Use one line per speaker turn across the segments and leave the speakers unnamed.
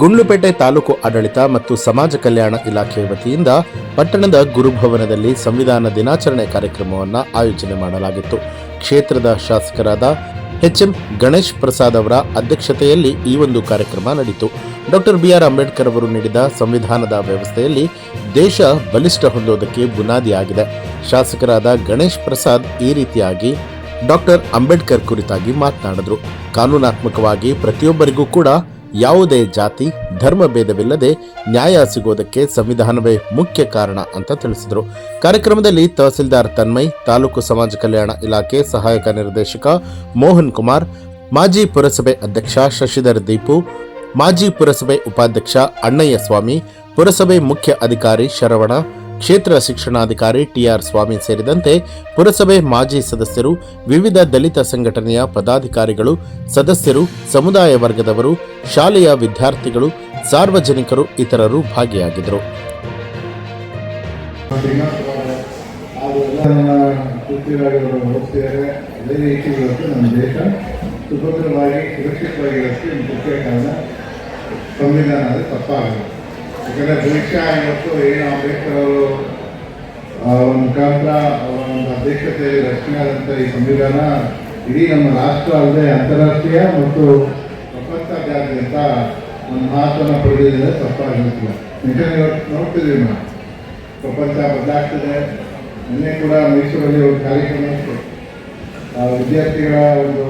ಗುಂಡ್ಲುಪೇಟೆ ತಾಲೂಕು ಆಡಳಿತ ಮತ್ತು ಸಮಾಜ ಕಲ್ಯಾಣ ಇಲಾಖೆ ವತಿಯಿಂದ ಪಟ್ಟಣದ ಗುರುಭವನದಲ್ಲಿ ಸಂವಿಧಾನ ದಿನಾಚರಣೆ ಕಾರ್ಯಕ್ರಮವನ್ನು ಆಯೋಜನೆ ಮಾಡಲಾಗಿತ್ತು. ಕ್ಷೇತ್ರದ ಶಾಸಕರಾದ ಎಚ್ಎಂ ಗಣೇಶ್ ಪ್ರಸಾದ್ ಅವರ ಅಧ್ಯಕ್ಷತೆಯಲ್ಲಿ ಈ ಒಂದು ಕಾರ್ಯಕ್ರಮ ನಡೆಯಿತು ಡಾಕ್ಟರ್ ಬಿಆರ್ ಅಂಬೇಡ್ಕರ್ ಅವರು ನೀಡಿದ ಸಂವಿಧಾನದ ವ್ಯವಸ್ಥೆಯಲ್ಲಿ ದೇಶ ಬಲಿಷ್ಠ ಹೊಂದೋದಕ್ಕೆ ಬುನಾದಿಯಾಗಿದೆ. ಶಾಸಕರಾದ ಗಣೇಶ್ ಪ್ರಸಾದ್ ಈ ರೀತಿಯಾಗಿ ಡಾಕ್ಟರ್ ಅಂಬೇಡ್ಕರ್ ಕುರಿತಾಗಿ ಮಾತನಾಡಿದರು. ಕಾನೂನಾತ್ಮಕವಾಗಿ ಪ್ರತಿಯೊಬ್ಬರಿಗೂ ಕೂಡ ಯಾವುದೇ ಜಾತಿ, ಧರ್ಮ ಭೇದವಿಲ್ಲದೆ ನ್ಯಾಯ ಸಿಗೋದಕ್ಕೆ ಸಂವಿಧಾನವೇ ಮುಖ್ಯ ಕಾರಣ ಅಂತ ತಿಳಿಸಿದರು. ಕಾರ್ಯಕ್ರಮದಲ್ಲಿ ತಹಸೀಲ್ದಾರ್ ತನ್ಮಯ್, ತಾಲೂಕು ಸಮಾಜ ಕಲ್ಯಾಣ ಇಲಾಖೆ ಸಹಾಯಕ ನಿರ್ದೇಶಕ ಮೋಹನ್ ಕುಮಾರ್, ಮಾಜಿ ಪುರಸಭೆ ಅಧ್ಯಕ್ಷ ಶಶಿಧರ್ ದೀಪು, ಮಾಜಿ ಪುರಸಭೆ ಉಪಾಧ್ಯಕ್ಷ ಅಣ್ಣಯ್ಯ ಸ್ವಾಮಿ, ಪುರಸಭೆ ಮುಖ್ಯ ಅಧಿಕಾರಿ ಶರವಣ ಕ್ಷೇತ್ರ ಶಿಕ್ಷಣಾಧಿಕಾರಿ ಟಿಆರ್ ಸ್ವಾಮಿ ಸೇರಿದಂತೆ ಪುರಸಭೆ ಮಾಜಿ ಸದಸ್ಯರು, ವಿವಿಧ ದಲಿತ ಸಂಘಟನೆಯ ಪದಾಧಿಕಾರಿಗಳು, ಸದಸ್ಯರು, ಸಮುದಾಯ ವರ್ಗದವರು, ಶಾಲೆಯ ವಿದ್ಯಾರ್ಥಿಗಳು, ಸಾರ್ವಜನಿಕರು ಇತರರು ಭಾಗಿಯಾಗಿದ್ದರು.
ಸಂವಿಧಾನ ತಪ್ಪಾಗಲ್ಲ ಯಾಕಂದರೆ ಭವಿಷ್ಯ ಇವತ್ತು ಏನು ಅಂಬೇಡ್ಕರ್ ಅವರು ಅವರ ಒಂದು ಅಧ್ಯಕ್ಷತೆ ರಚನೆ ಆದಂಥ ಈ ಸಂವಿಧಾನ ಇಡೀ ನಮ್ಮ ರಾಷ್ಟ್ರ ಅಲ್ಲದೆ ಅಂತಾರಾಷ್ಟ್ರೀಯ ಮತ್ತು ಪ್ರಪಂಚದಾದ್ಯಂತ ಒಂದು ಮಹತ್ವನ ಪಡೆದಿದೆ ತಪ್ಪಾಗಿರುತ್ತಿಲ್ಲ ನಿಜ ನೋಡ್ತಿದ್ದೀವಿ ನಾವು ಪ್ರಪಂಚ ಬದಲಾಗ್ತಿದೆ. ನಿನ್ನೆ ಕೂಡ ಮೈಸೂರಲ್ಲಿ ಒಂದು ಕಾರ್ಯಕ್ರಮ ಇತ್ತು. ವಿದ್ಯಾರ್ಥಿಗಳ ಒಂದು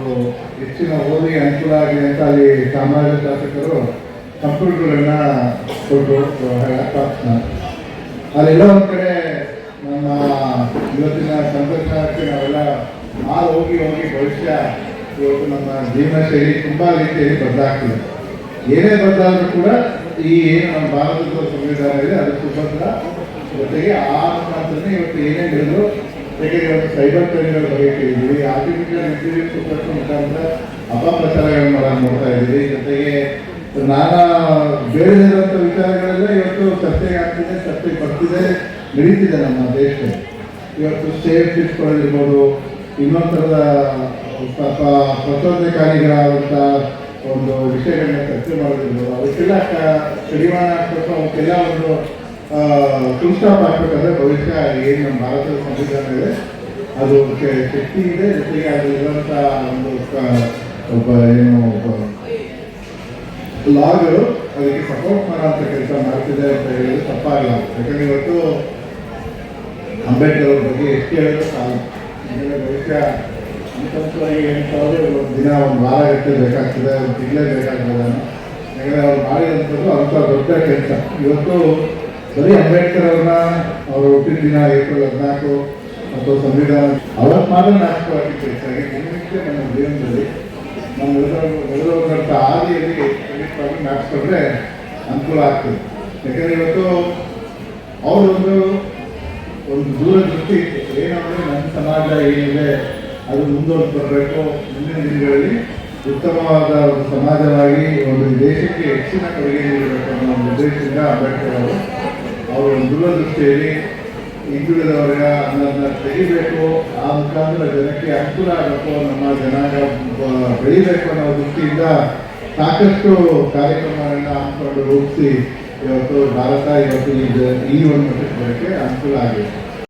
ಹೆಚ್ಚಿನ ಓದಿಗೆ ಅನುಕೂಲ ಆಗಲಿ ಅಂತ ಅಲ್ಲಿ ಸಾಮಾಜಿಕ ಶಾಸಕರು ಕಂಪ್ಯೂಟರ್ಗಳನ್ನ ಕೊಟ್ಟು ಅಲ್ಲೆಲ್ಲ ಒಂದು ಕಡೆ ನಮ್ಮ ಇವತ್ತಿನ ಸಂತೋಷಕ್ಕೆ ನಾವೆಲ್ಲ ಹಾಲು ಹೋಗಿ ಹೋಗಿ ಭವಿಷ್ಯ ಇವತ್ತು ನಮ್ಮ ಜೀವನ ಶೈಲಿ ತುಂಬ ರೀತಿಯಲ್ಲಿ ಬದಲಾಗ್ತಿದೆ. ಏನೇ ಬದಲಾದರೂ ಕೂಡ ಈ ಏನು ನಮ್ಮ ಭಾರತದ ಸಂವಿಧಾನ ಇದೆ ಅದು ಸುಭದ್ರ. ಜೊತೆಗೆ ಆ ಮುಖಾಂತರನೇ ಇವತ್ತು ಏನೇ ಹೇಳಿದ್ರು, ಜೊತೆಗೆ ಇವತ್ತು ಸೈಬರ್ ಕ್ರೈಮ್ಗಳ ಬಗ್ಗೆ ಕೇಳಿದ್ವಿ ಆರ್ಟಿಫಿಷಿಯಲ್ ಇಂಟೆಲಿಜೆನ್ಸ್ ಮುಖಾಂತರ ಅಪಪ್ರಚಾರಗಳನ್ನು ನಾವು ನೋಡ್ತಾ ಇದ್ದೀವಿ. ಜೊತೆಗೆ ನಾನಾ ಬೇರೆ ಇರುವಂಥ ವಿಚಾರಗಳೆಲ್ಲ ಇವತ್ತು ಚರ್ಚೆಗೆ ಆಗ್ತಿದೆ ಚರ್ಚೆಗೆ ಬರ್ತಿದೆ, ನಡೀತಿದೆ ನಮ್ಮ ದೇಶದಲ್ಲಿ. ಇವತ್ತು ಸೇಫ್ ಇಟ್ಕೊಳ್ಳಿರ್ಬೋದು ಇನ್ನೊಂದು ಥರದ ಪ್ರಚೋದನಕಾರಿಗಳಾದಂಥ ಒಂದು ವಿಷಯಗಳನ್ನ ಚರ್ಚೆ ಮಾಡೋದಿರ್ಬೋದು ಅವಕ್ಕೆಲ್ಲ ಕ- ಕಡಿವಾಣ ಹಾಕ್ಬೇಕು ಅವಕ್ಕೆಲ್ಲ ಒಂದು ಫುಲ್ ಸ್ಟಾಪ್ ಭವಿಷ್ಯ ಏನು ನಮ್ಮ ಭಾರತದ ಸಂವಿಧಾನ ಇದೆ ಅದು ಶಕ್ತಿ ಇದೆ ಜೊತೆಗೆ ಅದರಲ್ಲಿರುವಂಥ ಒಂದು ಒಬ್ಬ ಏನು ಲಾಗಳು ಅದಕ್ಕೆ ಸಪೋರ್ಟ್ ಮಾಡೋಂಥ ಕೆಲಸ ಮಾಡ್ತಿದೆ ಅಂತ ಹೇಳಿದ್ರೆ ತಪ್ಪಾಗಲ್ಲ ಯಾಕಂದ್ರೆ ಇವತ್ತು ಅಂಬೇಡ್ಕರ್ ಅವ್ರ ಬಗ್ಗೆ ಎಷ್ಟು ಹೇಳಿದ್ರು ಸಾಲು ಯಾಕಂದರೆ ಬಹುಶಃ ಅನುಕಂಪವಾಗಿ ಒಂದು ದಿನ ಒಂದು ವಾರ ಗಟ್ಟಲೆ ಬೇಕಾಗ್ತದೆ, ಒಂದು ತಿಂಗಳೇ ಬೇಕಾಗ್ತದೆ ಯಾಕಂದರೆ ಅವ್ರು ಮಾಡಿದಂಥದ್ದು ಅಂಥ ದೊಡ್ಡ ಕೆಲಸ. ಇವತ್ತು ಬರೀ ಅಂಬೇಡ್ಕರ್ ಅವ್ರನ್ನ ಅವರು ಹುಟ್ಟಿದ ದಿನ, ಏಪ್ರಿಲ್ ಹದಿನಾಲ್ಕು ಮತ್ತು ಸಂವಿಧಾನ ಅವತ್ತು ಮಾತ್ರ ನಾಶಕವಾಗಿ ಕೆಲಸ. ದಿನನಿತ್ಯ ನಮ್ಮ ಜೀವನದಲ್ಲಿ ನಮ್ಮ ನಡೆದೋದಂಥ ಹಾದಿಯಲ್ಲಿ ಖಂಡಿತವಾಗಿ ನಾಟಿಸ್ಕೊಂಡ್ರೆ ಅನುಕೂಲ ಆಗ್ತದೆ. ಯಾಕಂದರೆ ಇವತ್ತು ಅವರೊಂದು ಒಂದು ದೂರದೃಷ್ಟಿ ಇತ್ತು ಏನಂದ್ರೆ ನಮ್ಮ ಸಮಾಜ ಏನಿದೆ, ಅದು ಮುಂದುವರೆದು ಬರಬೇಕು. ಮುಂದಿನ ದಿನಗಳಲ್ಲಿ ಉತ್ತಮವಾದ ಒಂದು ಸಮಾಜವಾಗಿ ಒಂದು ದೇಶಕ್ಕೆ ಹೆಚ್ಚಿನ ಕೊಡುಗೆ ನೀಡಬೇಕು ಅನ್ನೋ ಒಂದು ಉದ್ದೇಶದಿಂದ ಅಂಬೇಡ್ಕರ್ ಅವರು ಅವರ ದೂರದೃಷ್ಟಿಯಲ್ಲಿ ಹಿಂದುಳಿದವರ ಅನ್ನೋದನ್ನ ತೆಗಿಬೇಕು. ಆ ಮುಖಾಂತರ ಜನಕ್ಕೆ ಅನುಕೂಲ ಆಗಬೇಕು. ನಮ್ಮ ಜನಾಂಗ ಬೆಳಿಬೇಕು ಅನ್ನೋ ದೃಷ್ಟಿಯಿಂದ ಸಾಕಷ್ಟು ಕಾರ್ಯಕ್ರಮಗಳನ್ನ ಹಾಕೊಂಡು ರೂಪಿಸಿ ಇವತ್ತು ಭಾರತ ಇವತ್ತು ಜ- ಈ ಒಂದು ಮಟ್ಟಕ್ಕೆ ಬರೋಕ್ಕೆ ಅನುಕೂಲ ಆಗಿದೆ.